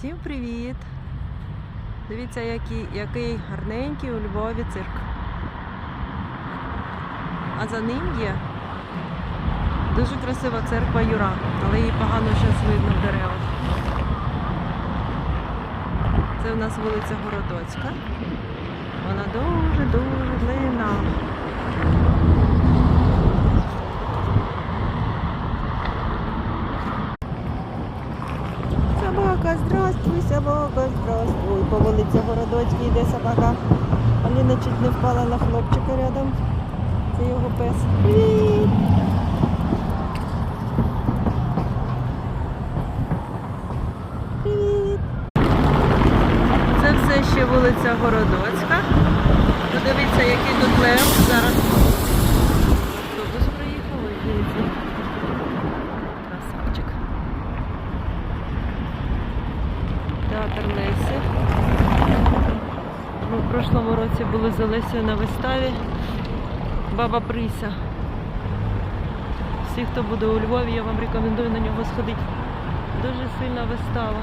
Всім привіт! Дивіться, який, який гарненький у Львові цирк. А за ним є дуже красива церква Юра, але її погано зараз видно в деревах. Це у нас вулиця Городоцька. Вона дуже-дуже длинна. Собака, здравствуй, собака, здравствуй. По вулиці Городоцькій йде собака. Аліна чуть не впала на хлопчика рядом. Це його пес. Привіт! Привіт! Це все ще вулиця Городоцька. Подивіться, який тут лев зараз. Автобус приїхав, дивіться. Театр Лесі. Ми в прошлому році були з Олесею на виставі Баба Прися. Всі, хто буде у Львові, я вам рекомендую на нього сходити. Дуже сильна вистава.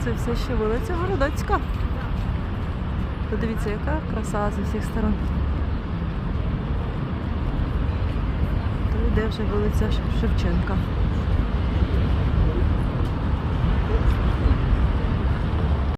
Це все ще вулиця Городоцька. Подивіться, яка краса з усіх сторон. Йде вже вулиця Шевченка.